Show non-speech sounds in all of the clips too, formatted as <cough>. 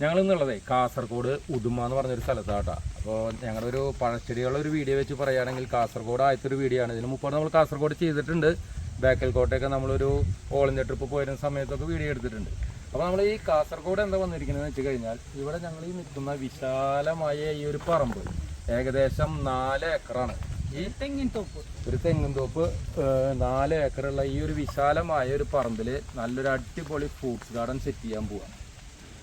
ഞങ്ങൾ ഇന്നുള്ളതേ കാസർഗോഡ് ഉദുമ എന്ന് പറഞ്ഞൊരു സ്ഥലത്താട്ടാ. അപ്പോൾ ഞങ്ങളുടെ ഒരു പഴച്ചെടികളുടെ ഒരു വീഡിയോ വെച്ച് പറയുകയാണെങ്കിൽ കാസർഗോഡ് ആദ്യത്തെ ഒരു വീഡിയോ ആണ്. ഇതിന് മുമ്പ് നമ്മൾ കാസർഗോഡ് ചെയ്തിട്ടുണ്ട്. ബേക്കൽ കോട്ടയൊക്കെ നമ്മളൊരു ഓൾ ഇന്ത്യ ട്രിപ്പ് പോയിരുന്ന സമയത്തൊക്കെ വീഡിയോ എടുത്തിട്ടുണ്ട്. അപ്പോൾ നമ്മൾ ഈ കാസർഗോഡ് എന്താ വന്നിരിക്കുന്നത് വെച്ച് കഴിഞ്ഞാൽ ഇവിടെ ഞങ്ങൾ ഈ നിൽക്കുന്ന വിശാലമായ ഈ ഒരു പറമ്പ് ഏകദേശം നാല് ഏക്കറാണ്. ഈ തെങ്ങിൻ തോപ്പ്. ഒരു തെങ്ങിൻ തോപ്പ് നാല് ഏക്കറുള്ള ഈ ഒരു വിശാലമായ ഒരു പറമ്പിൽ നല്ലൊരു അടിപൊളി ഫ്രൂട്ട്സ് ഗാർഡൻ സെറ്റ് ചെയ്യാൻ പോവാം.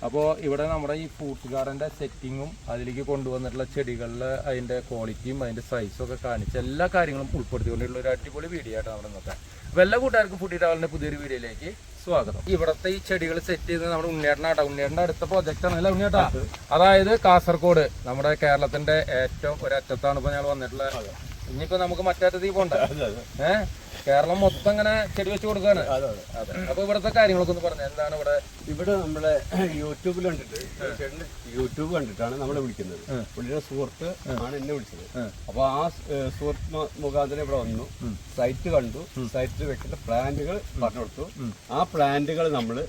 അപ്പോൾ ഇവിടെ നമ്മുടെ ഈ ഫ്രൂട്ട്സ് ഗാർഡന്റെ സെറ്റിങ്ങും അതിലേക്ക് കൊണ്ടുവന്നിട്ടുള്ള ചെടികളിലെ അതിന്റെ ക്വാളിറ്റിയും അതിന്റെ സൈസും ഒക്കെ കാണിച്ച് എല്ലാ കാര്യങ്ങളും ഉൾപ്പെടുത്തിക്കൊണ്ടുള്ള ഒരു അടിപൊളി വീഡിയോ ആയിട്ട് നമ്മുടെ ഇന്നത്തെ. അപ്പോൾ എല്ലാ കൂട്ടുകാർക്കും ഫുഡി ട്രാവലിന്റെ പുതിയൊരു വീഡിയോയിലേക്ക് സ്വാഗതം. ഇവിടുത്തെ ഈ ചെടികൾ സെറ്റ് ചെയ്ത് നമ്മുടെ ഉണ്ണിയേട്ടനാട്ടോ ഉണ്ണിയേട്ടന്റെ അടുത്ത പ്രോജക്റ്റ് ആണ് അല്ല ഉണ്ണിയേട്ടാ? അതായത് കാസർഗോഡ് നമ്മുടെ കേരളത്തിന്റെ ഏറ്റവും ഒരറ്റത്താണ് ഇപ്പോൾ ഞങ്ങൾ വന്നിട്ടുള്ളത്. ഇനിയിപ്പോൾ നമുക്ക് മറ്റേ പോണ്ട? ഏഹ് കേരളം മൊത്തം ഇങ്ങനെ ചെടി വെച്ച് കൊടുക്കാണ്. അതെ അപ്പൊ ഇവിടുത്തെ കാര്യങ്ങളൊക്കെ ഒന്ന് പറഞ്ഞു? എന്താണ് ഇവിടെ? ഇവിടെ നമ്മളെ യൂട്യൂബിൽ കണ്ടിട്ട് ചേട്ടന് യൂട്യൂബ് കണ്ടിട്ടാണ് നമ്മളെ വിളിക്കുന്നത്. പുള്ളിയുടെ സുഹൃത്ത് ആണ് എന്നെ വിളിച്ചത്. അപ്പൊ ആ സുഹൃത്ത് മുഖാന്തരം ഇവിടെ വന്നു. സൈറ്റ് കണ്ടു. സൈറ്റിൽ വെക്കേണ്ട പ്ലാന്റുകൾ പറഞ്ഞു കൊടുത്തു. ആ പ്ലാന്റുകൾ നമ്മൾ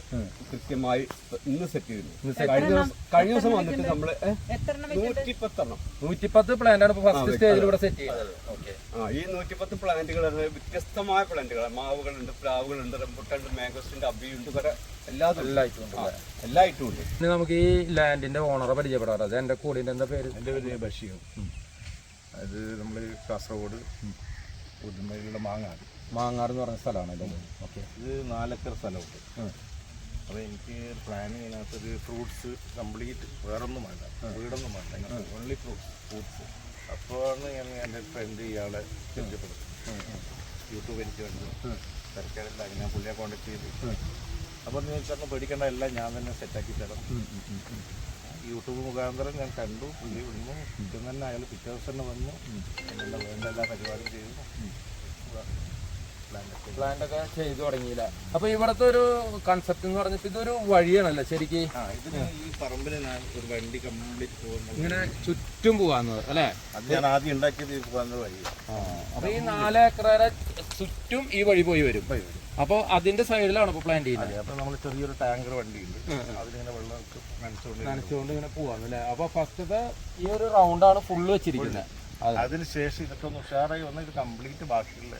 കൃത്യമായി ഇന്ന് സെറ്റ് ചെയ്തു കഴിഞ്ഞ ദിവസം കഴിഞ്ഞ ദിവസം വന്നിട്ട് നമ്മൾ നൂറ്റിപ്പത്തെണ്ണം. നൂറ്റിപ്പത്ത് പ്ലാന്റ് ആണ് ഇപ്പൊ ഫസ്റ്റ് സ്റ്റേജിൽ ഇവിടെ സെറ്റ് ചെയ്തത്. ഓക്കെ ആ ഈ നൂറ്റിപ്പത്ത് പ്ലാന്റുകൾ വ്യത്യസ്തമായ പ്ലാന്റുകൾ മാവുകളുണ്ട് പ്ലാവുകളുണ്ട് റംബുട്ടുണ്ട് മാംഗോസിന്റെ അബിയുണ്ട് കുറെ എല്ലാ ഐറ്റം എല്ലാ ഐറ്റവും ഉണ്ട് ഇനി നമുക്ക് ഈ ലാൻഡിന്റെ ഓണറെ പരിചയപ്പെടാറ് അത് എന്റെ കൂടിന്റെ എന്താ പേര്? എന്റെ പേര് ബഷീർ. അത് നമ്മൾ കാസർഗോഡ് പുതുമയിലുള്ള മാങ്ങാട്. മാങ്ങാട് എന്ന് പറഞ്ഞ സ്ഥലമാണ് ഇത് ഓക്കെ ഇത് നാലക്കർ സ്ഥലമുണ്ട്. അപ്പോൾ എനിക്ക് പ്ലാൻ ഇതിനകത്തൊരു ഫ്രൂട്ട്സ് കംപ്ലീറ്റ് വേറൊന്നും വേണ്ട. വീടൊന്നും വേണ്ട. ഓൺലി ഫ്രൂട്ട്സ് ഫ്രൂട്ട്സ് അപ്പോഴാണ് ഞാൻ എന്റെ ഫ്രണ്ട് ഇയാളെ പരിചയപ്പെടുന്നത് യൂട്യൂബ് എനിക്ക് വേണ്ടത്. തിരക്കേടില്ല ഞാൻ പുള്ളിയെ കോണ്ടാക്ട് ചെയ്തു. അപ്പോൾ നിങ്ങൾ ചേട്ടൻ പേടിക്കേണ്ട എല്ലാം ഞാൻ തന്നെ സെറ്റാക്കി തരാം. യൂട്യൂബ് മുഖാന്തരം ഞാൻ കണ്ടു പുള്ളി വന്നു. ഇതും തന്നെ അയാൾ പിറ്റേ ദിവസം തന്നെ വന്നു. വേണ്ട എല്ലാ പരിപാടിയും ചെയ്തു. പ്ലാന്റ് ഒക്കെ. ചെയ്തു തുടങ്ങിയില്ല? അപ്പൊ ഇവിടത്തെ ഒരു കൺസെപ്റ്റ് എന്ന് പറഞ്ഞിട്ട് ഇതൊരു വഴിയാണല്ലോ ശരിക്ക്? ഈ പറമ്പിൽ ഒരു വണ്ടി കംപ്ലീറ്റ് ഇങ്ങനെ ചുറ്റും പോവാന്ന് അല്ലേ? അത് ഞാൻ ആദ്യം ഉണ്ടാക്കിയത് വഴി അപ്പൊ ഈ നാല് ഏക്കറ ചുറ്റും ഈ വഴി പോയി വരും. അപ്പൊ അതിന്റെ സൈഡിലാണ് ഇപ്പൊ പ്ലാൻ ചെയ്യുന്നത്? അപ്പൊ നമ്മൾ ചെറിയൊരു ടാങ്കർ വണ്ടി വണ്ടിയുണ്ട് അതിലിങ്ങനെ വെള്ളം നനച്ചുകൊണ്ട് നനച്ചുകൊണ്ട് ഇങ്ങനെ പോവാന്ന് അല്ലേ? അപ്പൊ ഫസ്റ്റ് ഈ ഒരു റൗണ്ടാണ് ഫുള്ള് വെച്ചിരിക്കുന്നത്. അതിനുശേഷം അതിന് ശേഷം ഇതൊക്കെ ഒന്ന് ഉഷാറായി വന്ന് ഇത് കംപ്ലീറ്റ് ബാക്കിയുള്ള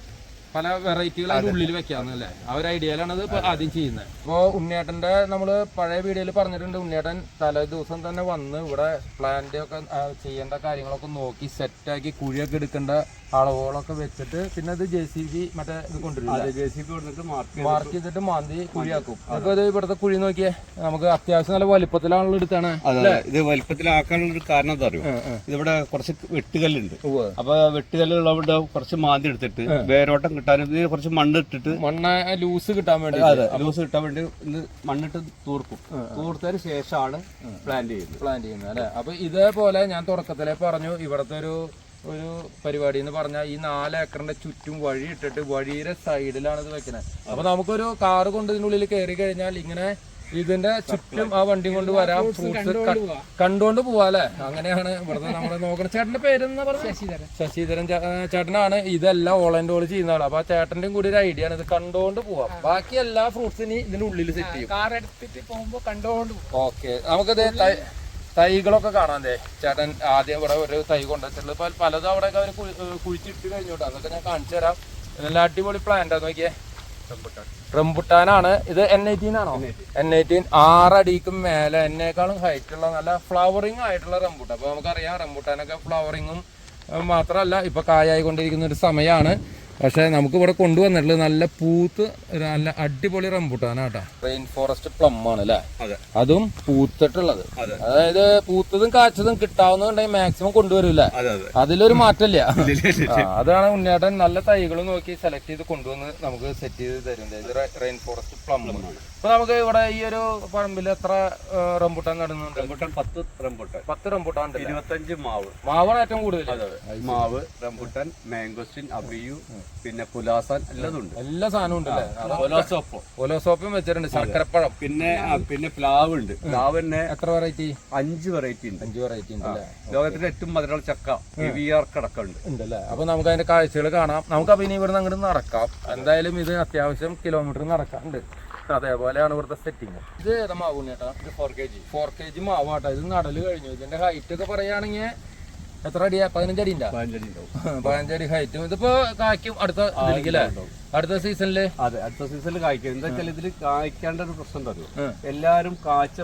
പല വെറൈറ്റികൾ അതിന്റെ ഉള്ളിൽ വെക്കാന്നല്ലേ ആ ഒരു ഐഡിയയിലാണ് ഇത് ആദ്യം ചെയ്യുന്നത്. അപ്പോൾ ഉണ്ണിയേട്ടന്റെ നമ്മൾ പഴയ വീഡിയോയിൽ പറഞ്ഞിട്ടുണ്ട്. ഉണ്ണിയേട്ടൻ തലേ ദിവസം തന്നെ വന്ന് ഇവിടെ പ്ലാന്റ് ഒക്കെ ചെയ്യേണ്ട കാര്യങ്ങളൊക്കെ നോക്കി സെറ്റാക്കി കുഴിയൊക്കെ എടുക്കേണ്ട അളവുകളൊക്കെ വെച്ചിട്ട് പിന്നെ അത് ജെ സി ബി മറ്റേ ഇത് കൊണ്ടുവരും മാർക്ക് ചെയ്തിട്ട് മാന്തി കുഴിയാക്കും. അപ്പൊ ഇത് ഇവിടുത്തെ കുഴി നോക്കിയേ നമുക്ക് അത്യാവശ്യം നല്ല വലിപ്പത്തിലാണല്ലോ എടുത്താണ്. അതെ ഇത് വലിപ്പത്തിലാക്കാനുള്ള ഒരു കാരണം എന്താ അറിയോ? ഇതിവിടെ കുറച്ച് വെട്ടുകല്ലുണ്ട്. അപ്പൊ വെട്ടുകല്ലുള്ളവിടെ കുറച്ച് മാന്തി എടുത്തിട്ട് വേരോട്ടം കിട്ടാൻ ഇത് കുറച്ച് മണ്ണ് ഇട്ടിട്ട് മണ്ണ് ലൂസ് കിട്ടാൻ വേണ്ടി അതെ ലൂസ് കിട്ടാൻ വേണ്ടി മണ്ണിട്ട് തൂർക്കും. തൂർത്തതിന് ശേഷമാണ് പ്ലാന്റ് ചെയ്യുന്നത്. പ്ലാന്റ് ചെയ്യുന്നത് അല്ലെ? അപ്പൊ ഇതേപോലെ ഞാൻ തുടക്കത്തിലേ പറഞ്ഞു ഇവിടുത്തെ ഒരു ഒരു പരിപാടി എന്ന് പറഞ്ഞാൽ ഈ നാല് ഏക്കറിന്റെ ചുറ്റും വഴി ഇട്ടിട്ട് വഴിയുടെ സൈഡിലാണ് ഇത് വെക്കുന്നത് അപ്പൊ നമുക്കൊരു കാറ് കൊണ്ട് ഇതിനുള്ളിൽ കയറി കഴിഞ്ഞാൽ ഇങ്ങനെ ഇതിന്റെ ചുറ്റും ആ വണ്ടി കൊണ്ട് വരാം. ഫ്രൂട്ട്സ് കണ്ടുകൊണ്ട് പോവാ. അല്ലെ? അങ്ങനെയാണ് ഇവിടുത്തെ നമ്മൾ നോക്കണം. ചേട്ടന്റെ പേര് പറഞ്ഞത് ശശിധരൻ. ചേട്ടനാണ്. ഇതെല്ലാം ആൻഡ് ഓൾ ചെയ്യുന്ന ആളാണ് അപ്പൊ ആ ചേട്ടന്റെയും കൂടി ഒരു ഐഡിയ ആണ്. ഇത് കണ്ടുകൊണ്ട് പോവാം. ബാക്കി എല്ലാ ഫ്രൂട്ട്സിനും ഇതിന്റെ ഉള്ളിൽ സെറ്റ് ചെയ്യും. കാർ എടുത്തിട്ട് ഓക്കെ നമുക്കത് തൈകളൊക്കെ കാണാൻ ദേ. ചേട്ടൻ ആദ്യം ഇവിടെ ഒരു തൈ കൊണ്ടുവച്ചിട്ടുള്ളത്. ഇപ്പൊ പലതും അവിടെ അവർ കുഴിച്ചിട്ട് കഴിഞ്ഞോട്ടെ. അതൊക്കെ ഞാൻ കാണിച്ചു തരാം. നല്ല അടിപൊളി പ്ലാന്റ് നോക്കിയേ. റംബുട്ടാനാണ്. ഇത് എൻ എയ്റ്റീൻ ആണോ? എൻ എയ്റ്റീൻ ആറടിക്കും മേലെ. എന്നേക്കാളും ഹൈറ്റ് ഉള്ള നല്ല ഫ്ലവറിങ് ആയിട്ടുള്ള റംബുട്ടാൻ അപ്പൊ നമുക്കറിയാം റംബുട്ടാനൊക്കെ ഫ്ലവറിങ്ങും മാത്രമല്ല ഇപ്പൊ കായായിക്കൊണ്ടിരിക്കുന്ന ഒരു സമയമാണ് പക്ഷെ നമുക്ക് ഇവിടെ കൊണ്ടുവന്നിട്ടുള്ളത് നല്ല പൂത്ത് നല്ല അടിപൊളി റംബുട്ടാനാട്ടാ റെയിൻ ഫോറസ്റ്റ് പ്ലം ആണ് അല്ലേ അതെ. പൂത്തിട്ടുള്ളത്. അതായത് പൂത്തതും കാച്ചതും കിട്ടാവുന്നതുണ്ടെങ്കിൽ മാക്സിമം കൊണ്ടുവരില്ല? അതെ അതെ. അതിലൊരു മാറ്റമില്ല. <laughs> അതാണ് ഉണ്ണിയേട്ടൻ നല്ല തൈകൾ നോക്കി സെലക്ട് ചെയ്ത് കൊണ്ടുവന്ന് നമുക്ക് സെറ്റ് ചെയ്ത് തരുന്നത് റെയിൻ ഫോറസ്റ്റ് പ്ലം അപ്പൊ നമുക്ക് ഇവിടെ ഈ ഒരു പറമ്പിൽ എത്ര റംബുട്ടാൻ നടുന്നുണ്ട് റംബുട്ടാൻ പത്ത് റംബുട്ടാൻ. പത്ത് റംബുട്ടാൻ ഉണ്ട് ഇരുപത്തഞ്ച് മാവ്. മാവാണ് ഏറ്റവും കൂടുതൽ മാവ് റംബുട്ടാൻ മാംഗോസ്റ്റിൻ അബിയു പിന്നെ പുലാസാൻ എല്ലാം ഉണ്ട്. എല്ലാ സാധനവും ഉണ്ട് പുലാസോപ്പോ ഒലോസോപ്പും വെച്ചിട്ടുണ്ട് ശർക്കരപ്പഴം. പിന്നെ പിന്നെ പ്ലാവ് ഉണ്ട്. പ്ലാവ് തന്നെ എത്ര വെറൈറ്റി അഞ്ച് വെറൈറ്റി ഉണ്ട്. അഞ്ച് വെറൈറ്റി ഉണ്ട് ലോകത്തിലെ ഏറ്റവും മധുരമുള്ള ചക്ക ആർ ഉണ്ട് ഉണ്ടല്ലേ? അപ്പൊ നമുക്ക് അതിന്റെ കാഴ്ചകൾ കാണാം. നമുക്ക് അപ്പൊ ഇനി ഇവിടുന്ന് അങ്ങോട്ട് നടക്കാം. എന്തായാലും ഇത് അത്യാവശ്യം കിലോമീറ്റർ നടക്കാറുണ്ട്. അതേപോലെയാണ് ഇവിടുത്തെ സെറ്റിംഗ് ഇത് ഏതാ മാവ് ചേട്ടാ ഇത് four K G four K G മാവാട്ടോ ഇത് നടൽ കഴിഞ്ഞു. ഇതിന്റെ ഹൈറ്റ് ഒക്കെ പറയുകയാണെങ്കിൽ എത്ര അടിയാ? പതിനഞ്ചടി അടി പതിനഞ്ചടി ഹൈറ്റും <laughs> ഇതിപ്പോ കായ്ക്കും അടുത്ത അടുത്ത സീസണിൽ അതെ അടുത്ത സീസണിൽ കായ്ക്കും. എന്താ വെച്ചാൽ ഇതിൽ കായ്ക്കേണ്ട ഒരു പ്രശ്നം തരും എല്ലാരും കാച്ച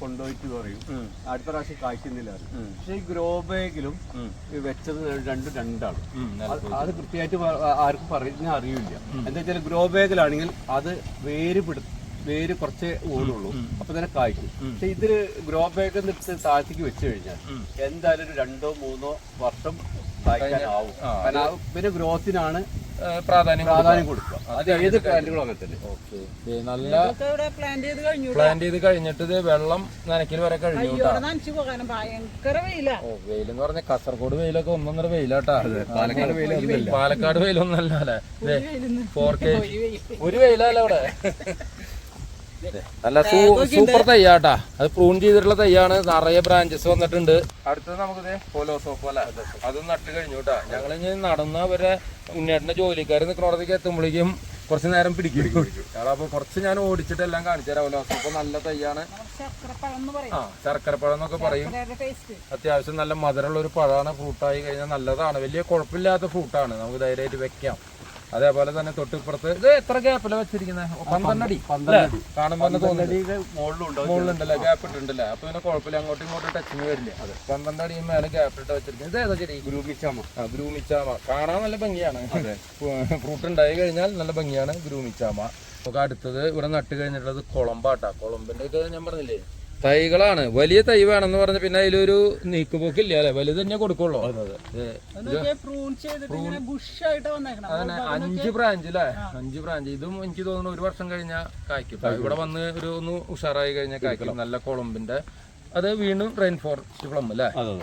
കൊണ്ടുപോയിട്ട് പറയും. അടുത്ത പ്രാവശ്യം കായ്ക്കുന്നില്ല പക്ഷേ ഈ ഗ്രോ ബാഗിലും വെച്ചത് രണ്ടും രണ്ടാണ് അത് കൃത്യമായിട്ട് ആർക്കും പറഞ്ഞാൽ അറിയില്ല. എന്താ വെച്ചാൽ ഗ്രോ ബാഗിലാണെങ്കിൽ അത് വേര് പിടി വേര് കുറച്ചേ ഓടുള്ളൂ. അപ്പൊ തന്നെ കായ്ക്കും. പക്ഷെ ഇതിൽ ഗ്രോ ബാഗ് എടുത്ത് താഴത്തേക്ക് വെച്ച് കഴിഞ്ഞാൽ എന്തായാലും ഒരു രണ്ടോ മൂന്നോ വർഷം കായ്ക്കാനാവും കാരണം പിന്നെ ഗ്രോത്തിനാണ് പ്രാധാന്യം പ്രാധാന്യം കൊടുക്കുക. അത് ഏത് പ്ലാന്റുകളും അങ്ങനെ തന്നെ ഓക്കെ. നല്ല പ്ലാന്റ് ചെയ്ത് കഴിഞ്ഞിട്ട് ഇത് വെള്ളം നനയ്ക്കൽ വരെ കഴിഞ്ഞു ഓ വെയിലെന്ന് പറഞ്ഞ കാസർഗോഡ് വെയിലൊക്കെ ഒന്നൊന്നര വെയിലാട്ടാ. പാലക്കാട് വെയിലൊന്നും പാലക്കാട് വെയിലൊന്നല്ല അല്ലേ? ഫോർ കെ ഒരു വെയിലല്ല ഇവിടെ <laughs> നല്ല സൂപ്പർ തയ്യാട്ടാ. അത് പ്രൂൺ ചെയ്തിട്ടുള്ള തയ്യാണ്. നിറയെ ബ്രാഞ്ചസ് വന്നിട്ടുണ്ട്. അടുത്തത് നമുക്ക് പോലോസോപ്പ് അല്ല. അത് നട്ട് കഴിഞ്ഞു കേട്ടാ. ഞങ്ങൾ ഇനി നടന്ന വരെ ഉണ്ണേട്ടന്റെ ജോലിക്കാർ നിൽക്കണോടത്തേക്ക് എത്തുമ്പോഴേക്കും കുറച്ച് നേരം പിടിക്കും. ഞങ്ങളപ്പോ കുറച്ച് ഞാൻ ഓടിച്ചിട്ട് എല്ലാം കാണിച്ചു തരാം. നല്ല തയ്യാണ്. ശർക്കരപ്പഴം എന്ന് പറയും. ആ ശർക്കരപ്പഴം എന്നൊക്കെ പറയും. ടേസ്റ്റ് അത്യാവശ്യം നല്ല മധുരമുള്ള ഒരു പഴമാണ്. ഫ്രൂട്ടായി കഴിഞ്ഞാൽ നല്ലതാണ്. വലിയ കുഴപ്പമില്ലാത്ത ഫ്രൂട്ടാണ് നമുക്ക് ധൈര്യമായിട്ട് വെക്കാം. അതേപോലെ തന്നെ തൊട്ടിപ്പുറത്ത് ഇത് എത്ര ഗ്യാപ്പില വെച്ചിരിക്കുന്നത് പന്ത്രണ്ടടി? കാണുമ്പോൾ മുകളിലുണ്ടല്ലേ? ഗ്യാപ്പ് ഇട്ടുണ്ടല്ലേ അപ്പൊ പിന്നെ കുഴപ്പമില്ല അങ്ങോട്ടും ഇങ്ങോട്ടും ടച്ചിങ് വരില്ല? പന്ത്രണ്ട് പന്ത്രണ്ടടി മേലെ ഗ്യാപ്പ് ഇട്ട് വെച്ചിരിക്കുന്നത്. ഇത് ഏതാ ചെടി ഗ്രൂമിച്ചാമ ആ ഗ്രൂമിച്ചാമ കാണാൻ നല്ല ഭംഗിയാണ്. <laughs> ഫ്രൂട്ട് ഉണ്ടായി കഴിഞ്ഞാൽ നല്ല ഭംഗിയാണ് ഗ്രൂമിച്ചാമ നമുക്ക് അടുത്തത് ഇവിടെ നട്ട് കഴിഞ്ഞിട്ടുള്ളത് കുളമ്പാട്ടാ. കുളമ്പിന്റെ ഇത് ഞാൻ പറഞ്ഞില്ലേ? തൈകളാണ്. വലിയ തൈ വേണമെന്ന് പറഞ്ഞ പിന്നെ അതിലൊരു നീക്കുപോക്കില്ല അല്ലെ? വലുത് തന്നെ കൊടുക്കുള്ളൂ അങ്ങനെ പ്രൂൺ ചെയ്തിട്ട് ഇങ്ങനെ ബുഷായിട്ട് വന്നേക്കണം അഞ്ച് ബ്രാഞ്ച് അല്ലേ അഞ്ച് ബ്രാഞ്ച് ഇതും എനിക്ക് തോന്നുന്നു ഒരു വർഷം കഴിഞ്ഞാൽ കായ്ക്കും. ഇവിടെ വന്ന് ഒരു ഒന്ന് ഉഷാറായി കഴിഞ്ഞാൽ കായ്ക്കും. നല്ല കുളമ്പിന്റെ. അത് വീണ്ടും റെയിൻ ഫോറസ്റ്റ് പ്ലം അല്ലേ അതെ.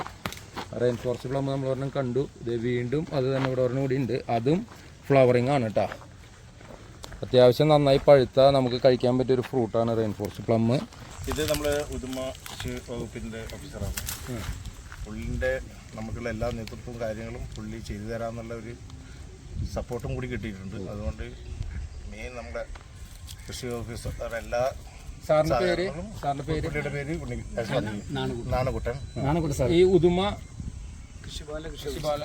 റെയിൻ ഫോറസ്റ്റ് പ്ലം നമ്മൾ ഒരെണ്ണം കണ്ടു. ഇത് വീണ്ടും അത് തന്നെ ഇവിടെ ഒരെണ്ണം കൂടി ഉണ്ട് അതും ഫ്ലവറിങ് ആണ് കേട്ടോ അത്യാവശ്യം നന്നായി പഴുത്ത. നമുക്ക് കഴിക്കാൻ പറ്റിയ ഒരു ഫ്രൂട്ടാണ് റെയിൻ ഫോറസ്റ്റ് പ്ലം ഇത് നമ്മൾ ഉദുമ കൃഷി വകുപ്പിന്റെ ഓഫീസറാണ് പുള്ളിന്റെ നമുക്കുള്ള എല്ലാ നേതൃത്വവും കാര്യങ്ങളും പുള്ളി ചെയ്തു തരാമെന്നുള്ള ഒരു സപ്പോർട്ടും കൂടി കിട്ടിയിട്ടുണ്ട്. അതുകൊണ്ട് മെയിൻ നമ്മുടെ കൃഷി ഓഫീസർ എല്ലാ സാറിന്റെ പേര്? സാറിന്റെ പേര്? പേര് ഉണ്ണി- സാർ ഈ ഉദുമ കൃഷിപാല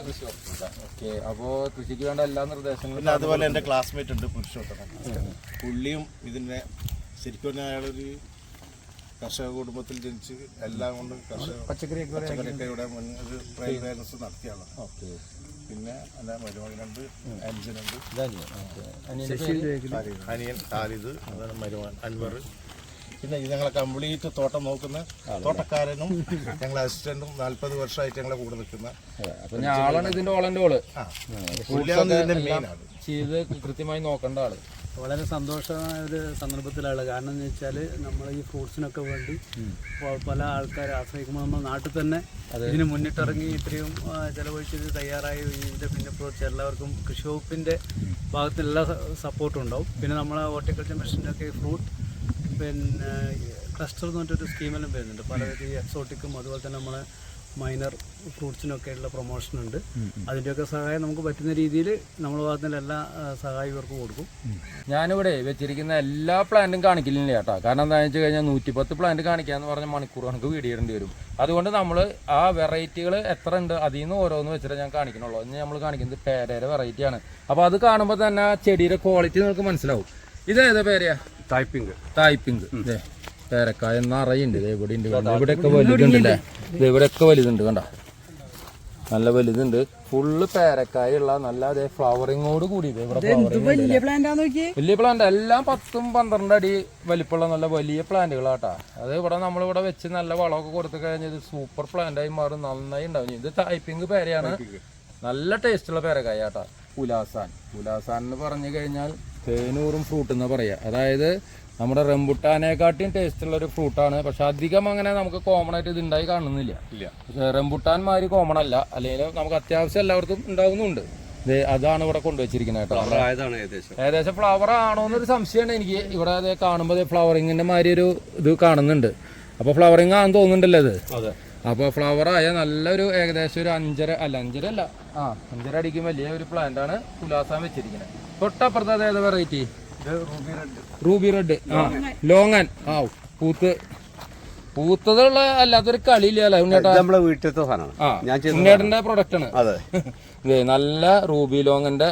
കൃഷി ഓക്കെ. അപ്പോ കൃഷിക്ക് വേണ്ട എല്ലാ നിർദ്ദേശങ്ങളും പിന്നെ അതുപോലെ എന്റെ ക്ലാസ്മേറ്റ് ഉണ്ട് പുരുഷോത്തമൻ. പുള്ളിയും ഇതിനെ ശരിക്കും പറഞ്ഞാൽ അയാളൊരു കർഷക കുടുംബത്തിൽ ജനിച്ച് എല്ലാം കൊണ്ട് കർഷക ഇവിടെ മുൻ ഒരു ട്രയൽ ബാലൻസ് നടത്തിയാണ് പിന്നെ എന്റെ മരുമകനുണ്ട് അഞ്ചനുണ്ട് അനിയന്റെ പേര്? അനിയൻ താലിദ് അതാണ് മരുമകൻ അൻവർ. പിന്നെ ഇത് ഞങ്ങളെ കംപ്ലീറ്റ് തോട്ടം നോക്കുന്ന തോട്ടക്കാരനും ഞങ്ങളെ അസിസ്റ്റന്റും നാല്പത് വർഷമായിട്ട് ഞങ്ങളെ കൂടെ നിൽക്കുന്ന ഞാളാണ് ഇതിന്റെ ഓളന്റെ ഓൾ. ചെയ്ത് കൃത്യമായി നോക്കേണ്ട ആൾ. വളരെ സന്തോഷമായ ഒരു സന്ദർഭത്തിലാണ് കാരണം എന്ന് വെച്ചാൽ നമ്മൾ ഈ ഫ്രൂട്ട്സിനൊക്കെ വേണ്ടി പല ആൾക്കാരെ ആശ്രയിക്കുമ്പോൾ നമ്മൾ നാട്ടിൽ തന്നെ ഇതിന് മുന്നിട്ടിറങ്ങി ഇത്രയും ചിലവഴിച്ചത് തയ്യാറായി ഇതിന്റെ പിന്നെ പ്രവർത്തിച്ച എല്ലാവർക്കും കൃഷി വകുപ്പിന്റെ ഭാഗത്ത് എല്ലാ സപ്പോർട്ടും ഉണ്ടാവും. പിന്നെ നമ്മൾ ഹോർട്ടിക്കൾച്ചർ ഒക്കെ ഫ്രൂട്ട് പിന്നെ ക്ലസ്റ്റർ എന്ന് പറഞ്ഞിട്ടൊരു സ്കീമെല്ലാം വരുന്നുണ്ട്. പല ഈ എക്സോട്ടിക്കും അതുപോലെ തന്നെ നമ്മളെ മൈനർ ഫ്രൂട്ട്സിനൊക്കെയുള്ള പ്രൊമോഷൻ ഉണ്ട്. അതിന്റെയൊക്കെ സഹായം നമുക്ക് പറ്റുന്ന രീതിയിൽ നമ്മൾ ഭാഗത്തുനിന്ന് എല്ലാ സഹായം ഇവർക്ക് കൊടുക്കും. ഞാനിവിടെ വെച്ചിരിക്കുന്ന എല്ലാ പ്ലാന്റും കാണിക്കില്ലേ കേട്ടോ. കാരണം എന്താണെന്ന് വെച്ച് കഴിഞ്ഞാൽ നൂറ്റിപ്പത്ത് പ്ലാന്റ് കാണിക്കാന്ന് പറഞ്ഞ മണിക്കൂർ കണക്ക് വീടിയിടേണ്ടി വരും. അതുകൊണ്ട് നമ്മൾ ആ വെറൈറ്റികൾ എത്ര ഉണ്ട് അതിൽ നിന്ന് ഓരോന്ന് വെച്ചിട്ട് ഞാൻ കാണിക്കണുള്ളൂ ഇന്ന് നമ്മൾ കാണിക്കുന്നത് പേരയുടെ വെറൈറ്റിയാണ് അപ്പോൾ അത് കാണുമ്പോൾ തന്നെ ആ ചെടിയുടെ ക്വാളിറ്റി നിങ്ങൾക്ക് മനസ്സിലാവും. ഇതേതാ പേരയാ? തായ്പിങ് തായ്പിങ്ക് ഇതേ പേരക്കായ നിറയുണ്ട്. ഇവിടെ ഉണ്ട് കണ്ടോ? ഇവിടെയൊക്കെ വലുതുണ്ട് അല്ലേ? ഇത് ഇവിടെയൊക്കെ വലുതുണ്ട് കണ്ട? നല്ല വലുതുണ്ട്. ഫുള്ള് പേരക്കായുള്ള നല്ല അതേ ഫ്ലവറിങ്ങോട് കൂടി. വലിയ പ്ലാന്റ് നോക്കി വലിയ പ്ലാന്റ് എല്ലാം പത്തും പന്ത്രണ്ട് അടി വലിപ്പമുള്ള നല്ല വലിയ പ്ലാന്റുകളാട്ടാ അത് ഇവിടെ നമ്മളിവിടെ വെച്ച് നല്ല വളമൊക്കെ കൊടുത്തു കഴിഞ്ഞാൽ സൂപ്പർ പ്ലാന്റ് ആയി മാറും. നന്നായി ഉണ്ടാവും. ഇത് ടൈപ്പിംഗ് പേരയാണ്. നല്ല ടേസ്റ്റുള്ള പേരക്കായാട്ടാ. പുലാസാൻ പുലാസാൻ എന്ന് പറഞ്ഞു കഴിഞ്ഞാൽ തേനൂറും ഫ്രൂട്ട് എന്ന് പറയാ. അതായത് നമ്മുടെ റംബുട്ടാനേക്കാട്ടിയും ടേസ്റ്റ് ഉള്ള ഒരു ഫ്രൂട്ടാണ് പക്ഷെ അധികം അങ്ങനെ നമുക്ക് കോമൺ ആയിട്ട് ഇത് ഉണ്ടായി കാണുന്നില്ല റംബുട്ടാൻ മാതിരി കോമൺ അല്ല. അല്ലെങ്കിൽ നമുക്ക് അത്യാവശ്യം എല്ലാവർക്കും ഉണ്ടാവുന്നുണ്ട്. ദേ അതാണ് ഇവിടെ കൊണ്ടുവച്ചിരിക്കുന്നത് കേട്ടോ. ഏകദേശം. ഫ്ലവർ ആണോ എന്നൊരു സംശയമാണ് എനിക്ക്. ഇവിടെ അത് കാണുമ്പോൾ ഫ്ലവറിങ്ങിന്റെ മാതിരി ഒരു ഇത് കാണുന്നുണ്ട്. അപ്പോൾ ഫ്ലവറിങ് ആണെന്ന് തോന്നുന്നുണ്ടല്ലോ ഇത്? അതെ. അപ്പോൾ ഫ്ലവർ ആയ നല്ലൊരു ഏകദേശം ഒരു അഞ്ചര അല്ല അഞ്ചര അല്ല ആ അഞ്ചര അടിക്കും വലിയ ഒരു പ്ലാന്റ് ആണ് ഉല്ലാസാൻ വെച്ചിരിക്കുന്നത്. തൊട്ടപ്പുറത്ത് അതേത് വെറൈറ്റി റൂബി റെഡ്. ആ ലോങ്ങൻ. ആ പൂത്ത്. പൂത്തതുള്ള അല്ലാത്തൊരു കളിയില്ല നമ്മളെ വീട്ടിലത്തെ സാധനമാണ്. ഉണ്ണേട്ടന്റെ പ്രൊഡക്റ്റ് ആണ്. അതെ. <laughs> നല്ല റൂബി ലോങ്ങന്റെ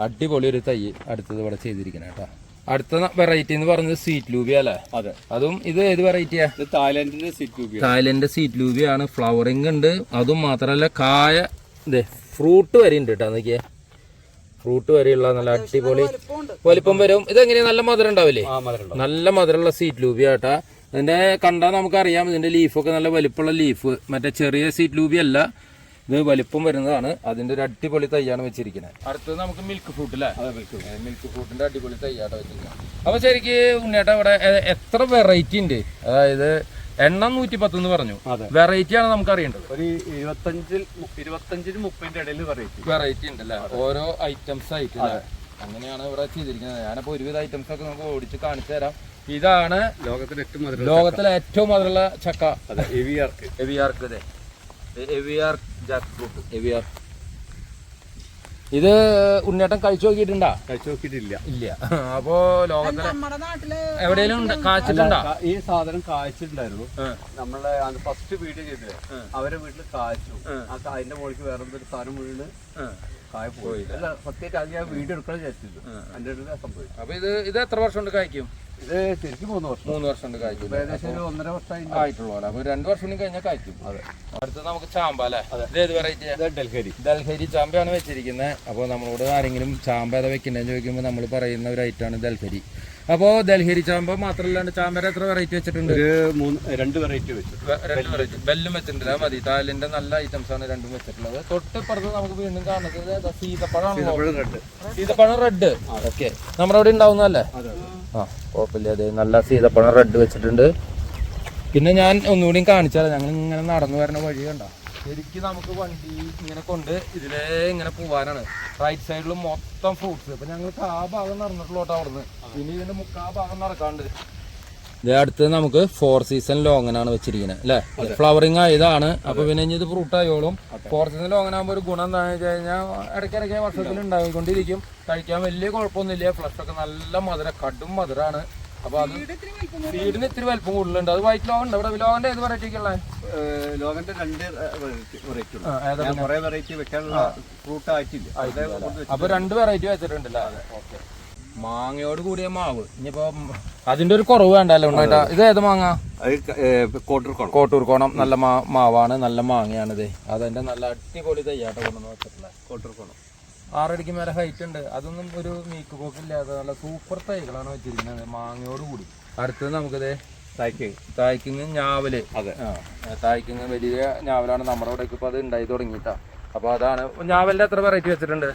അടിപൊളി ഒരു തൈ അടുത്തത് ഇവിടെ ചെയ്തിരിക്കണ കേട്ടോ. അടുത്ത വെറൈറ്റി എന്ന് പറയുന്നത് സീറ്റ് ലൂബി അല്ലേ? അതെ. അതും ഇത് ഏത് വെറൈറ്റിയാ തായ്ലൻഡിന്റെ സീറ്റ് രൂപ തായ്ലൻഡ് സീറ്റ് ലൂബിയാണ് ഫ്ലവറിങ് ഉണ്ട്. അതും മാത്രമല്ല കായ ഇതേ ഫ്രൂട്ട് വരെ ഉണ്ട് കേട്ടോ നോക്കിയേ. ഫ്രൂട്ട് വരെയുള്ള നല്ല അടിപൊളി വലിപ്പം വരും. ഇതെങ്ങനെയാ? നല്ല മധുരം ഉണ്ടാവില്ലേ? നല്ല മധുരമുള്ള സീറ്റ് ലൂബി ആട്ടാ. ഇതിന്റെ കണ്ടാൽ നമുക്കറിയാം ഇതിന്റെ ലീഫൊക്കെ നല്ല വലിപ്പമുള്ള ലീഫ് മറ്റേ ചെറിയ സീറ്റ് ലൂബി അല്ല. ഇത് വലിപ്പം വരുന്നതാണ്. അതിന്റെ ഒരു അടിപൊളി തൈയാണ് വെച്ചിരിക്കുന്നത്. അടുത്തത് നമുക്ക് മിൽക്ക് ഫ്രൂട്ട് അല്ലേ മിൽക്ക് ഫ്രൂട്ടിന്റെ അടിപൊളി തൈയാട്ടോ വെച്ചിരിക്കുന്നത്. അപ്പൊ ശരിക്ക് ഉണ്ണിയേട്ടാ ഇവിടെ എത്ര വെറൈറ്റി ഉണ്ട്? അതായത് എണ്ണം നൂറ്റി പത്ത് എന്ന് പറഞ്ഞു. വെറൈറ്റി ആണ് നമുക്ക് അറിയേണ്ടത് ഒരു ഇരുപത്തഞ്ചിൽ ഇരുപത്തഞ്ചിൽ മുപ്പതിന്റെ ഇടയിൽ വെറൈറ്റി വെറൈറ്റി ഉണ്ട് അല്ലേ ഓരോ ഐറ്റംസ് ആയിട്ട്? അങ്ങനെയാണ് ഇവിടെ ചെയ്തിരിക്കുന്നത്. ഞാനപ്പോ ഒരുവിധ ഐറ്റംസ് ഒക്കെ നമുക്ക് ഓടിച്ച് കാണിച്ചു തരാം. ഇതാണ് ലോകത്തിലെ ഏറ്റവും ലോകത്തിലെ ഏറ്റവും മധുരമുള്ള ചക്ക. എവിയാർക്ക് എവിയാർക്ക് എവിയാർ ജാക്ക് ഫ്രൂട്ട് എവിയാർ ഇത് ഉണ്ണേട്ടൻ കഴിച്ചു നോക്കിയിട്ടുണ്ടാ? കഴിച്ചു നോക്കിയിട്ടില്ല. ഇല്ല. <laughs> അപ്പോ ലോകത്തിലെ നമ്മുടെ നാട്ടിൽ എവിടെയെങ്കിലും ഉണ്ട് കാച്ചിട്ടുണ്ടാ ഈ സാധനം കാച്ചിട്ടുണ്ടായിരുന്നു. നമ്മളെ ഫസ്റ്റ് വീഡിയോ ചെയ്തില്ലേ അവരെ വീട്ടിൽ കാച്ചു. ആ. കായന്റെ മുകളിൽ വേറെ എന്തൊരു സാധനം വീണ്. കായ പോയി. അല്ല സത്യമായിട്ട് അത് ഞാൻ വീഡിയോ എടുക്കണം വിചാരിച്ചിരുന്നു എന്റെ അടുത്ത് സംഭവിച്ചു അപ്പൊ ഇത് ഇത് എത്ര വർഷം കൊണ്ട് കായ്ക്കും? ഇത് ശരിക്കും മൂന്ന് വർഷം. മൂന്ന് വർഷം കൊണ്ട് കായ്ക്കും ആയിട്ടുള്ള ഏകദേശം ഒരു ഒന്നര വർഷമായി ആയിട്ടുള്ളൂ അല്ലേ? അപ്പൊ രണ്ടു വർഷം കൂടി കഴിഞ്ഞാൽ കായ്ക്കും. അതെ. അടുത്ത് നമുക്ക് ചാമ്പ അല്ലേ? ഇത് ഏത് വെറൈറ്റി ഇത് ഡൽഹരി. ചാമ്പയാണ് വെച്ചിരിക്കുന്നത് അപ്പോൾ നമ്മളോട് ആരെങ്കിലും ചാമ്പ ഏതാ വെക്കണ്ടെന്ന് ചോദിക്കുമ്പോൾ നമ്മൾ പറയുന്ന ഒരു ഐറ്റമാണ് ഡൽഹരി. അപ്പോൾ ഡൽഹരി ചാമ്പ മാത്രമല്ലാണ്ട് ചാമ്പര എത്ര വെറൈറ്റി വെച്ചിട്ടുണ്ട്? രണ്ട് വെറൈറ്റി വെച്ചു. രണ്ട് വെറൈറ്റി ബെല്ലും വെച്ചിട്ടുണ്ട്. മതി. താലിന്റെ നല്ല ഐറ്റംസ് ആണ് രണ്ടും വെച്ചിട്ടുള്ളത്. തൊട്ടിപ്പുറത്ത് നമുക്ക് വീണ്ടും കാണുന്നത് സീതപ്പഴം സീതപ്പഴം റെഡ് ഓക്കെ നമ്മുടെ അവിടെ ഉണ്ടാവുന്നതല്ലേ? ആ കുഴപ്പമില്ല. അതെ നല്ല സീതപ്പഴം റെഡ് വെച്ചിട്ടുണ്ട്. പിന്നെ ഞാൻ ഒന്നുകൂടി കാണിച്ചാൽ ഞങ്ങൾ ഇങ്ങനെ നടന്നു വരണ വഴി കണ്ട? ശരിക്കും നമുക്ക് വണ്ടി ഇങ്ങനെ കൊണ്ട് ഇതിലേ ഇങ്ങനെ പോവാനാണ്. റൈറ്റ് സൈഡിൽ മൊത്തം ഫ്രൂട്ട്സ് അപ്പൊ ഞങ്ങൾക്ക് ആ ഭാഗം നടന്നിട്ടുള്ളൂ കേട്ടോ അവിടുന്ന്. ഇനി ഇതിന്റെ മുക്കാ ഭാഗം നടക്കാണ്ട്. ഇത് അടുത്ത് നമുക്ക് ഫോർ സീസൺ ലോങ്ങനാണ് വെച്ചിരിക്കുന്നത് അല്ലേ? ഫ്ലവറിങ് ആയതാണ്. അപ്പൊ പിന്നെ ഇനി ഇത് ഫ്രൂട്ട് ആയോളും. ഫോർ സീസൺ ലോങ്ങൻ ആകുമ്പോൾ ഒരു ഗുണം എന്താണെന്ന് വെച്ച് കഴിഞ്ഞാൽ ഇടയ്ക്കിടയ്ക്ക് വർഷത്തിൽ ഉണ്ടായിക്കൊണ്ടിരിക്കും. കഴിക്കാൻ വലിയ കുഴപ്പമൊന്നുമില്ല. ഫ്ലഷ് ഒക്കെ നല്ല മധുര കടും മധുരമാണ് അപ്പൊ അത് വീടിന് ഇത്തിരി വലിപ്പം കൂടുതലുണ്ട്. അത് വൈറ്റ് ലോഗുണ്ട് ഉണ്ട്. ഇവിടെ ലോകന്റെ ഏത് വെറൈറ്റി ഉള്ള? ലോകന്റെ രണ്ട് വെറൈറ്റി വെക്കാനുള്ള ഫ്രൂട്ട് ആയിട്ടില്ല. അപ്പൊ രണ്ട് വെറൈറ്റി വെച്ചിട്ടുണ്ടല്ലേ? ഓക്കെ മാങ്ങയോട് കൂടിയ മാവ്. ഇനിയിപ്പോ അതിന്റെ ഒരു കുറവ് വേണ്ടല്ലോ ഉണ്ടായിട്ടാ ഇത് ഏത് മാങ്ങ? കോട്ടൂർക്കോണം കോട്ടർ കോണം. നല്ല മാവാണ് നല്ല മാങ്ങയാണ് ഇത്. അതെന്റെ നല്ല അടിപൊളി തയ്യാട്ട കൊണ്ടെന്ന് വെച്ചിട്ടുള്ള കോട്ടർ കോണം. ആറടിക്ക് മേലെ ഹൈറ്റ് ഉണ്ട്. അതൊന്നും ഒരു നീക്ക് പോക്കില്ലാതെ നല്ല സൂപ്പർ തൈകളാണ് വെച്ചിരിക്കുന്നത്. മാങ്ങയോട് കൂടി. അടുത്തത് നമുക്കിത് തായ്ക്ക്. തായ്ക്കിങ് ഞാവൽ. അതെ. തായ്ക്കിങ് വലിയ ഞാവലാണ്. നമ്മുടെ ഇവിടേക്ക് ഇപ്പൊ അത് ഉണ്ടായി തുടങ്ങിയിട്ടാ. അപ്പൊ അതാണ് ഞാവലിന്റെ എത്ര വെറൈറ്റി വെച്ചിട്ടുണ്ട്?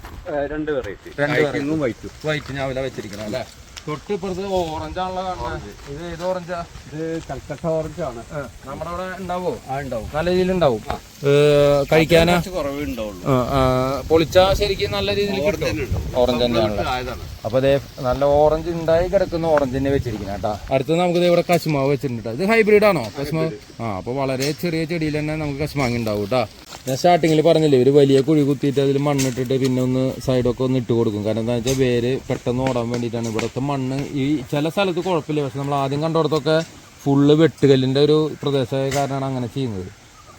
രണ്ട് വെറൈറ്റി രണ്ട് വൈറ്റും വൈറ്റ് ഞാവല വെച്ചിരിക്കണം അല്ലേ? തൊട്ടിപ്പുറത്ത് ഓറഞ്ച് ആണല്ലോ കാണുന്നത്. ഇത് ഏത് ഓറഞ്ചാ ഇത് കൽക്കട്ട ഓറഞ്ച് ആണ്. നമ്മുടെ അവിടെ ഉണ്ടാവോ? ആ ഉണ്ടാവും. നല്ല രീതിയിൽ ഉണ്ടാവും. കഴിക്കാനാ? പൊളിച്ചാ ശരിക്കും നല്ല രീതിയിൽ കിട്ടും. ഓറഞ്ച് അപ്പൊ അതേ നല്ല ഓറഞ്ച് ഉണ്ടായി കിടക്കുന്ന ഓറഞ്ച് തന്നെ വെച്ചിരിക്കുന്നത് കേട്ടാ. അടുത്ത് നമുക്ക് ഇവിടെ കശുമാവ് വെച്ചിട്ടുണ്ട് ഇത് ഹൈബ്രിഡ് ആണോ? കശുമാവ്? ആ അപ്പൊ വളരെ ചെറിയ ചെടിയിൽ തന്നെ നമുക്ക് കശുമാങ്ങ ഉണ്ടാവും കേട്ടാ. ഞാൻ സ്റ്റാർട്ടിങ്ങിൽ പറഞ്ഞില്ലേ ഒരു വലിയ കുഴി കുത്തിയിട്ട് അതിൽ മണ്ണിട്ടിട്ട് പിന്നെ ഒന്ന് സൈഡൊക്കെ ഒന്ന് ഇട്ട് കൊടുക്കും. കാരണം എന്താ വെച്ചാൽ വേര് പെട്ടെന്ന് ഓടാൻ വേണ്ടിയിട്ടാണ്. ഇവിടുത്തെ മണ്ണ് ഈ ചില സ്ഥലത്ത് കുഴപ്പമില്ല. പക്ഷെ നമ്മൾ ആദ്യം കണ്ടിടത്തൊക്കെ ഫുള്ള് വെട്ടുകല്ലിന്റെ ഒരു പ്രദേശമായ കാരണമാണ് അങ്ങനെ ചെയ്യുന്നത്.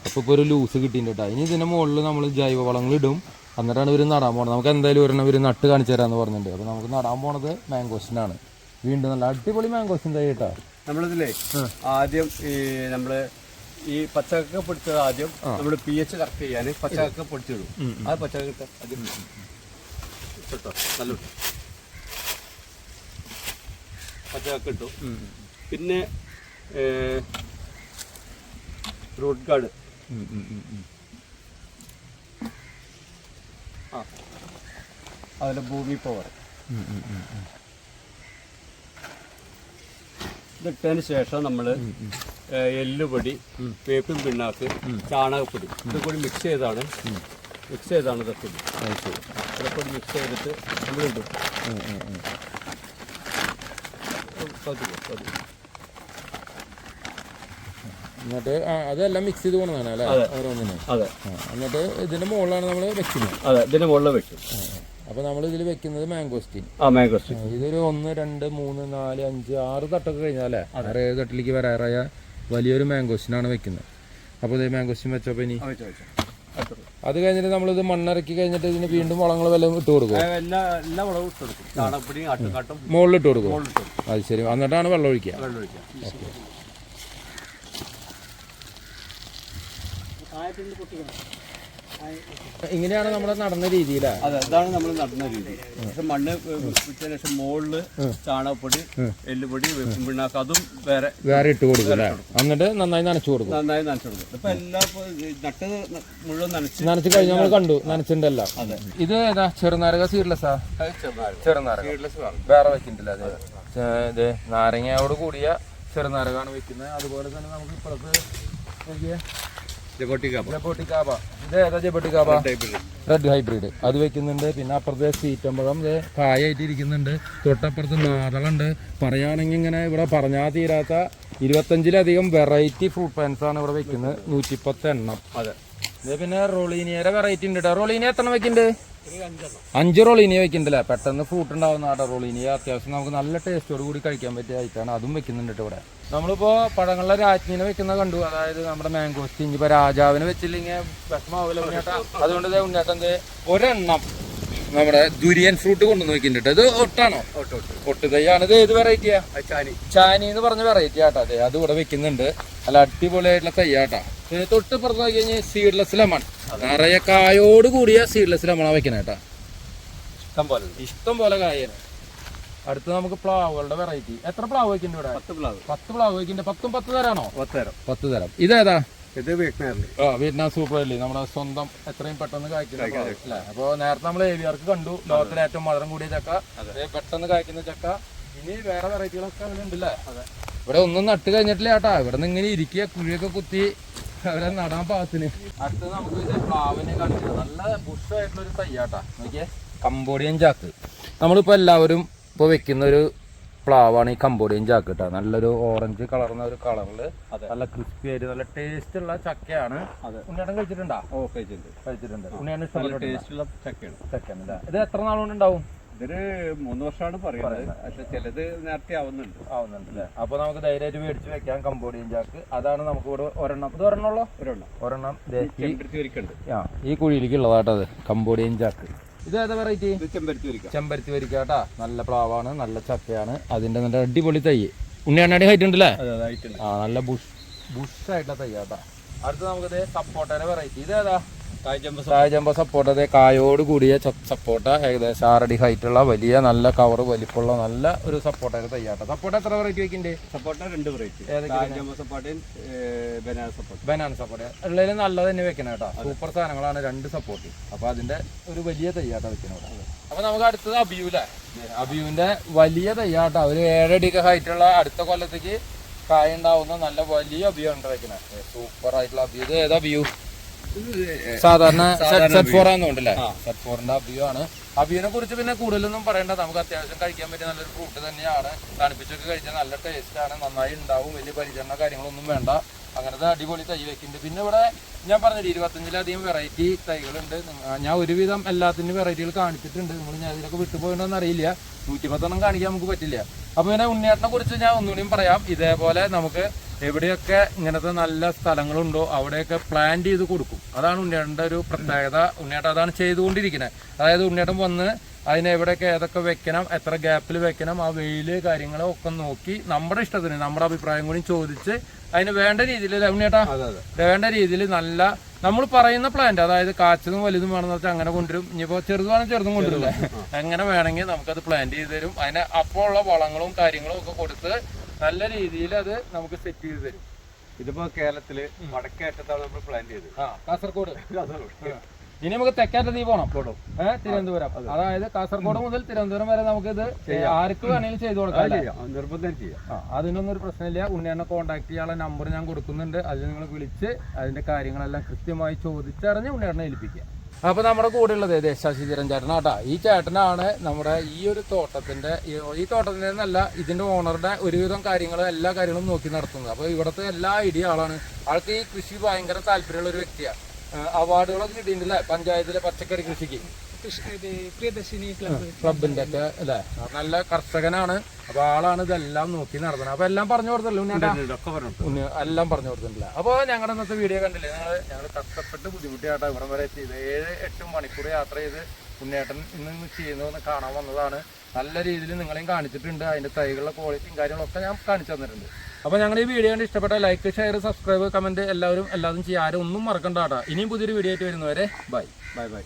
അപ്പോൾ ഇപ്പോൾ ഒരു ലൂസ് കിട്ടിയിട്ടുണ്ട് കേട്ടോ ഇനി ഇതിന്റെ മുകളിൽ നമ്മൾ ജൈവവളങ്ങൾ ഇടും. എന്നിട്ടാണ് ഇവർ നടാൻ പോണത്. നമുക്ക് എന്തായാലും ഒരെണ്ണം ഇവർ നട്ട് കാണിച്ചു തരാമെന്ന് പറഞ്ഞിട്ടുണ്ട്. അപ്പോൾ നമുക്ക് നടാൻ പോണത് മാംഗോസ്റ്റിനാണ് വീണ്ടും നല്ല അടിപൊളി മാംഗോസ്റ്റിൻ തൈ കേട്ടോ നമ്മളിതിലേ ആദ്യം ഈ നമ്മൾ ഈ പച്ചക്ക പൊടിച്ചത് ആദ്യം നമ്മൾ പി എച്ച് കറക്റ്റ് ചെയ്യാൻ പച്ചക്ക പൊടിച്ചിടും. ആ പച്ചക്ക ആദ്യം നല്ല. പച്ചക്ക ഇട്ടു. പിന്നെ റൂട്ട് ഗാർഡ് ആ. അതിലെ ഭൂമി പവർ ഇതിട്ടതിന് ശേഷം നമ്മൾ എല്ലുപൊടി വേപ്പും പിണ്ണാക്ക് ചാണകപ്പൊടി ഇതും കൂടി മിക്സ് ചെയ്താണ്. മിക്സ് ചെയ്താണ് ഇതൊക്കെ. ഇതൊക്കെ മിക്സ് ചെയ്തിട്ട് നമ്മൾ പതിവ്, പതിവ്. എന്നിട്ട് അതെല്ലാം മിക്സ് ചെയ്ത് കൊണ്ടുവന്നാണ് അല്ലേ? ഓരോന്നിനും. അതെ. എന്നിട്ട് ഇതിന്റെ മുകളിലാണ് നമ്മൾ വെക്കുന്നത്. അതെ ഇതിന്റെ മുകളിൽ വെക്കും. അപ്പോൾ നമ്മൾ ഇതിൽ വെക്കുന്നത് മാംഗോസ്റ്റീൻ ആ മാംഗോസ്റ്റീൻ ഇതൊരു ഒന്ന് രണ്ട് മൂന്ന് നാല് അഞ്ച് ആറ് തട്ടൊക്കെ കഴിഞ്ഞാലേ ആറ് ഏഴ് തട്ടിലേക്ക് വരാറായ വലിയൊരു മാംഗോസ്റ്റിനാണ് വെക്കുന്നത്. അപ്പോൾ ഇത് മാംഗോസ്റ്റിൻ വെച്ചപ്പോൾ ഇനി അത് കഴിഞ്ഞിട്ട് നമ്മളിത് മണ്ണിറക്കി കഴിഞ്ഞിട്ട് ഇതിന് വീണ്ടും വളങ്ങൾ വല്ലതും ഇട്ട് കൊടുക്കും. മുകളിൽ ഇട്ട് കൊടുക്കും. അത് ശരി. എന്നിട്ടാണ് വെള്ളം ഒഴിക്കുക. പൊട്ടിക്കണം. ഇങ്ങനെയാണ് നമ്മൾ നടന്ന രീതിയിലാ? അതെ അതാണ് നമ്മൾ നടന്ന രീതി. പക്ഷെ മണ്ണ് ശേഷം മുകളിൽ ചാണകപ്പൊടി എല്ലുപൊടി വെപ്പും പിണ്ണാക്ക് അതും വേറെ വേറെ ഇട്ട് കൊടുക്കും എന്നിട്ട് നന്നായി നനച്ചു കൊടുക്കും. നന്നായി നനച്ചു കൊടുക്കും. ഇപ്പൊ എല്ലാ നട്ടത് മുഴുവൻ നനച്ച് നനച്ച് കഴിഞ്ഞ് നമ്മൾ കണ്ടു നനച്ചിട്ടുണ്ടല്ലോ ഇത് ഏതാ? ചെറുനാരക സീഡ്ലെസ് ആ? ചെറുനാരക. വേറെ വെച്ചിട്ടില്ല അതെ. നാരങ്ങയോട് കൂടിയ ചെറുനാരകമാണ് വെക്കുന്നത്. അതുപോലെ തന്നെ നമുക്ക് ഇപ്പുറത്ത് റെഡ് ഹൈബ്രിഡ് അത് വെക്കുന്നുണ്ട്. പിന്നെ അപ്പുറത്തെ സീറ്റമ്പഴം കായായിട്ടിരിക്കുന്നുണ്ട്. തൊട്ടപ്പുറത്ത് നാടളുണ്ട് പറയുകയാണെങ്കിൽ ഇങ്ങനെ ഇവിടെ പറഞ്ഞാൽ തീരാത്ത ഇരുപത്തഞ്ചിലധികം വെറൈറ്റി ഫ്രൂട്ട് പാൻസ് ആണ് ഇവിടെ വെക്കുന്നത്. നൂറ്റിപ്പത്ത് എണ്ണം. അതെ. പിന്നെ റോളീനിയുടെ വെറൈറ്റി ഉണ്ട് കേട്ടോ റോളീനിയ എത്ര വെക്കുന്നുണ്ട്? അഞ്ച് റോളീനിയ വെക്കുന്നില്ല പെട്ടെന്ന് ഫ്രൂട്ട് ഉണ്ടാവുന്ന ആട്ടോ റോളീനിയ അത്യാവശ്യം നമുക്ക് നല്ല ടേസ്റ്റോട് കൂടി കഴിക്കാൻ പറ്റിയ ഐറ്റാണ് അതും വെക്കുന്നുണ്ട് ഇവിടെ. നമ്മളിപ്പോ പഴങ്ങളിലെ രാജ്ഞിനെ വെക്കുന്ന കണ്ടു. അതായത് നമ്മുടെ മാംഗോസ്റ്റി ഇനിയിപ്പോ രാജാവിനെ വെച്ചില്ലെങ്കിൽ വിഷമാവില്ല ഉണ്ണിയേട്ടാ. അതുകൊണ്ട് ഉണ്ണിയേട്ടൻ ഒരെണ്ണം നമ്മുടെ ദുരിയൻ ഫ്രൂട്ട് കൊണ്ടുവന്ന് വെക്കുന്നുണ്ട് ഇത് ഒട്ടാണോ? ഒട്ട് തൈയാണ്. ഇത് ഏത് വെറൈറ്റിയാ ചാനി. ചാനി എന്ന് പറഞ്ഞ വെറൈറ്റി ആട്ടാ അതെ അത് ഇവിടെ വെക്കുന്നുണ്ട് നല്ല അടിപൊളിയായിട്ടുള്ള തയ്യാട്ടാ ഇത് തൊട്ട് പുറത്ത് നോക്കി കഴിഞ്ഞാൽ സീഡ്ലെസ് ലെമൺ നിറയെ കായോട് കൂടിയ സീഡ്ലെസ് നമ്മളാ വെക്കണേ കേട്ടാ ഇഷ്ടം പോലെ ഇഷ്ടം പോലെ കായാണ് അടുത്ത് നമുക്ക് പ്ലാവുകളുടെ വെറൈറ്റി എത്ര പ്ലാവ് വെക്കുന്നുണ്ട് ഇവിടെ? പത്ത് പ്ലാവ്. പത്ത് പ്ലാവ് വെക്കുന്നുണ്ട് പത്തും പത്ത് തരാണോ? പത്ത് തരം. പത്ത് തരം. ഇതേതാ? ഇത് വീട്ടിനാറിൽ ആ വിയറ്റ്നാം സൂപ്പർ അല്ലേ? നമ്മുടെ സ്വന്തം എത്രയും പെട്ടെന്ന് കായ്ക്കുന്ന അല്ലേ? അപ്പോൾ നേരത്തെ നമ്മൾ ഏവിയാർക്ക് കണ്ടു. ലോകത്തിലെ ഏറ്റവും മധുരം കൂടിയ ചക്ക. പെട്ടെന്ന് കായ്ക്കുന്ന ചക്ക. ഇനി വേറെ വെറൈറ്റികളൊക്കെ അങ്ങനെ ഉണ്ടല്ലേ ഇവിടെ ഒന്നും നട്ട് കഴിഞ്ഞിട്ടില്ല ചേട്ടാ ഇവിടെ നിന്ന് ഇങ്ങനെ ഇരിക്കുക. കുഴിയൊക്കെ കുത്തി അവരെ നടാൻ പാകത്തിന്. അടുത്തത് നമുക്ക് പ്ലാവിനെ കണ്ടിട്ട് നല്ല ബുഷായിട്ടുള്ള ഒരു തയ്യാട്ടാ. നോക്കിയേ കമ്പോഡിയൻ ചാക്ക്. നമ്മളിപ്പോൾ എല്ലാവരും ഇപ്പോൾ വെക്കുന്ന ഒരു പ്ലാവാണ് ഈ കമ്പോഡിയൻ ചാക്ക് കേട്ടോ നല്ലൊരു ഓറഞ്ച് കളർന്ന ഒരു കളറിൽ നല്ല ക്രിസ്പി ആയിട്ട് നല്ല ടേസ്റ്റ് ഉള്ള ചക്കയാണ്. അതെ. ഉണ്ണിയേട്ടൻ കഴിച്ചിട്ടുണ്ടോ? ഓ കഴിച്ചിട്ടുണ്ട്. കഴിച്ചിട്ടുണ്ട്. ഉണ്ണിയാണ് നല്ല ടേസ്റ്റ് ടേസ്റ്റുള്ള ചക്കയാണ്. ചക്കയാണല്ലേ ഇത് എത്ര നാളുകൊണ്ട് ഉണ്ടാവും? ഇതൊരു മൂന്ന് വർഷമാണ് പറയുന്നത്. പക്ഷെ ചിലത് നേരത്തെ ആവുന്നുണ്ട്. ആവുന്നുണ്ടല്ലേ അപ്പൊ നമുക്ക് ധൈര്യമായിട്ട് മേടിച്ച് വെക്കാം കമ്പോഡിയൻ ചാക്ക് അതാണ് നമുക്ക് ഇവിടെ ഒരെണ്ണം. ഇത് ഒരെണ്ണമുള്ളോ ഒരെണ്ണം. ഒരെണ്ണം. ആ ഈ കുഴിയിലേക്ക് ഉള്ളതാട്ടത് കമ്പോഡിയൻ ചാക്ക് ഇത് ഏതാ വെറൈറ്റി ചെമ്പരത്തി വരിക്ക. ചെമ്പരത്തി വരിക്കാട്ടാ. നല്ല പ്ലാവാണ് നല്ല ചക്കയാണ്. അതിന്റെ നല്ല അടിപൊളി തൈ. ഉണ്ണിയണ്ണാടി ഹൈറ്റ് ഉണ്ടല്ലേ? അതെ ആ നല്ല ബുഷ് ബുഷ് ആയിട്ടുള്ള കേട്ടാ അടുത്ത് നമുക്ക് സപ്പോട്ടയുടെ വെറൈറ്റി ഇത് ഏതാ? കായ്ച്ചമ്പ സപ്പോർട്ട അതെ കായോട് കൂടിയ സപ്പോർട്ട ഏകദേശം ആറടി ഹൈറ്റ് ഉള്ള വലിയ നല്ല കവർ വലിപ്പമുള്ള നല്ല ഒരു സപ്പോർട്ട തയ്യാട്ട. സപ്പോർട്ട എത്ര വെറൈറ്റി വെക്കണ്ടേ? സപ്പോർട്ട രണ്ട് വെറൈറ്റി ബനാന സപ്പോർട്ട് ഉള്ളതിൽ നല്ലത് തന്നെ വെക്കണം കേട്ടോ. സൂപ്പർ സാധനങ്ങളാണ് രണ്ട് സപ്പോർട്ട് അപ്പൊ അതിന്റെ ഒരു വലിയ തയ്യാട്ട വെക്കണം കേട്ടോ അപ്പൊ നമുക്ക് അടുത്തത് അബിയുല അബിയുവിന്റെ വലിയ തയ്യാട്ട. ഒരു ഏഴടിക്ക് ഹൈറ്റ് ഉള്ള അടുത്ത കൊല്ലത്തേക്ക് കായ ഉണ്ടാവുന്ന നല്ല വലിയ അബിയാണ് വെക്കണേ. സൂപ്പർ ആയിട്ടുള്ള അബിയു. ഇത് ഏതാ അബിയു? സാധാരണ സെറ്റ് ഫോർ ആണെന്നുണ്ടല്ലേ സെറ്റ് ഫോറിന്റെ അബിയു ആണ്. അബിയുനെ കുറിച്ച് പിന്നെ കൂടുതലൊന്നും പറയണ്ട. നമുക്ക് അത്യാവശ്യം കഴിക്കാൻ പറ്റിയ നല്ലൊരു ഫ്രൂട്ട് തന്നെയാണ്. തണുപ്പിച്ചൊക്കെ കഴിച്ചാൽ നല്ല ടേസ്റ്റ് ആണ്. നന്നായി ഉണ്ടാവും. വലിയ പരിചരണ കാര്യങ്ങളൊന്നും വേണ്ട. അങ്ങനത്തെ അടിപൊളി തൈ വെക്കുന്നുണ്ട് പിന്നെ ഇവിടെ ഞാൻ പറഞ്ഞില്ല ഇരുപത്തഞ്ചിലധികം വെറൈറ്റി തൈകളുണ്ട്. ഞാൻ ഒരുവിധം എല്ലാത്തിന്റെ വെറൈറ്റികൾ കാണിച്ചിട്ടുണ്ട്. നിങ്ങൾ ഞാൻ ഇതിലൊക്കെ വിട്ടുപോയെന്ന് അറിയില്ല. നൂറ്റിപ്പത്തെണ്ണം കാണിക്കാൻ നമുക്ക് പറ്റില്ല. അപ്പോൾ പിന്നെ ഉണ്ണിയേട്ടനെ കുറിച്ച് ഞാൻ ഒന്നുകൂടിയും പറയാം. ഇതേപോലെ നമുക്ക് എവിടെയൊക്കെ ഇങ്ങനത്തെ നല്ല സ്ഥലങ്ങളുണ്ടോ അവിടെയൊക്കെ പ്ലാൻ ചെയ്ത് കൊടുക്കും. അതാണ് ഉണ്ണിയേട്ടന്റെ ഒരു പ്രത്യേകത. ഉണ്ണിയേട്ടൻ അതാണ് ചെയ്തുകൊണ്ടിരിക്കുന്നത് അതായത് ഉണ്ണിയേട്ടൻ വന്ന് അതിന് എവിടെയൊക്കെ ഏതൊക്കെ വെക്കണം എത്ര ഗ്യാപ്പിൽ വെക്കണം ആ വെയിൽ കാര്യങ്ങളും ഒക്കെ നോക്കി നമ്മുടെ ഇഷ്ടത്തിന് നമ്മുടെ അഭിപ്രായം കൂടി ചോദിച്ച് അതിന് വേണ്ട രീതിയിൽ ഉണ്ണിയേട്ടാ? വേണ്ട രീതിയിൽ നല്ല നമ്മൾ പറയുന്ന പ്ലാന്റ് അതായത് കാച്ചതും വലുതും വേണമെന്ന് വെച്ചാൽ അങ്ങനെ കൊണ്ടുവരും. ഇനിയിപ്പോൾ ചെറുതാണെങ്കിൽ ചെറുതും കൊണ്ടുവരില്ല. എങ്ങനെ വേണമെങ്കിൽ നമുക്കത് പ്ലാന്റ് ചെയ്ത് തരും. അതിന് അപ്പോൾ ഉള്ള വളങ്ങളും കാര്യങ്ങളും ഒക്കെ കൊടുത്ത് നല്ല രീതിയിൽ അത് നമുക്ക് സെറ്റ് ചെയ്ത് തരും. ഇതിപ്പോ കേരളത്തിൽ വടക്കേറ്റത്താണ് നമ്മൾ പ്ലാൻ ചെയ്തത്. കാസർഗോഡ്. <laughs> കാസർഗോഡ്. ഇനി നമുക്ക് തെക്കേറ്റത്തി പോകണം ഏഹ് തിരുവനന്തപുരം. അതായത് കാസർഗോഡ് മുതൽ തിരുവനന്തപുരം വരെ നമുക്ക് ഇത് ആർക്ക് വേണമെങ്കിലും ചെയ്തു കൊടുക്കാം നിർബന്ധം ചെയ്യാം. അതിനൊന്നും ഒരു പ്രശ്നമില്ല. ഉണ്ണിയെന്നെ കോൺടാക്ട് ചെയ്യാനുള്ള നമ്പർ ഞാൻ കൊടുക്കുന്നുണ്ട്. അതിൽ നിങ്ങൾ വിളിച്ച് അതിന്റെ കാര്യങ്ങളെല്ലാം കൃത്യമായി ചോദിച്ചറിഞ്ഞ് ഉണ്ണിയെണ്ണ ഏൽപ്പിക്കുക. അപ്പൊ നമ്മുടെ കൂടെ ഉള്ളത് ദേ ശശിധരൻ ചേട്ടനാട്ടാ ഈ ചേട്ടനാണ് നമ്മുടെ ഈ ഒരു തോട്ടത്തിന്റെ ഈ- തോട്ടത്തിന്റെ എന്നല്ല ഇതിന്റെ ഓണറുടെ ഒരുവിധം കാര്യങ്ങൾ എല്ലാ കാര്യങ്ങളും നോക്കി നടത്തുന്നത്. അപ്പൊ ഇവിടുത്തെ എല്ലാ ഐഡിയ ആളാണ്. ആൾക്ക് ഈ കൃഷി ഭയങ്കര താല്പര്യമുള്ള ഒരു വ്യക്തിയാണ് അവാർഡുകളൊക്കെ കിട്ടിയിട്ടില്ല പഞ്ചായത്തിലെ പച്ചക്കറി കൃഷിക്ക്. ക്ലബിന്റെ ഒക്കെ അല്ലേ? നല്ല കർഷകനാണ്. അപ്പൊ ആളാണ് ഇതെല്ലാം നോക്കി നടത്തുന്നത്. അപ്പൊ എല്ലാം പറഞ്ഞു കൊടുത്തല്ലോ എല്ലാം പറഞ്ഞു കൊടുത്തിട്ടില്ല? അപ്പൊ ഞങ്ങളുടെ ഇന്നത്തെ വീഡിയോ കണ്ടില്ലേ? ഞങ്ങൾ ഞങ്ങൾ കഷ്ടപ്പെട്ട് ബുദ്ധിമുട്ടിയാട്ടോ ഇവിടെ വരെ എത്തിയത്. ഏഴ് എട്ട് മണിക്കൂർ യാത്ര ചെയ്ത് ഉണ്ണിയേട്ടൻ ഇന്ന് ഇന്ന് ചെയ്യുന്നതെന്ന് കാണാൻ വന്നതാണ്. നല്ല രീതിയിൽ നിങ്ങളെയും കാണിച്ചിട്ടുണ്ട്. അതിന്റെ തൈകളുടെ ക്വാളിറ്റിയും കാര്യങ്ങളൊക്കെ ഞാൻ കാണിച്ചു തന്നിട്ടുണ്ട്. അപ്പോൾ ഞങ്ങൾ ഈ വീഡിയോ കണ്ട് ഇഷ്ടപ്പെട്ട ലൈക്ക് ഷെയർ സബ്സ്ക്രൈബ് കമന്റ് എല്ലാവരും എല്ലാതും ചെയ്യാൻ ആരും ഒന്നും മറക്കണ്ട കേട്ടോ. ഇനിയും പുതിയൊരു വീഡിയോ ആയിട്ട് വരുന്നവരെ ബൈ ബൈ ബൈ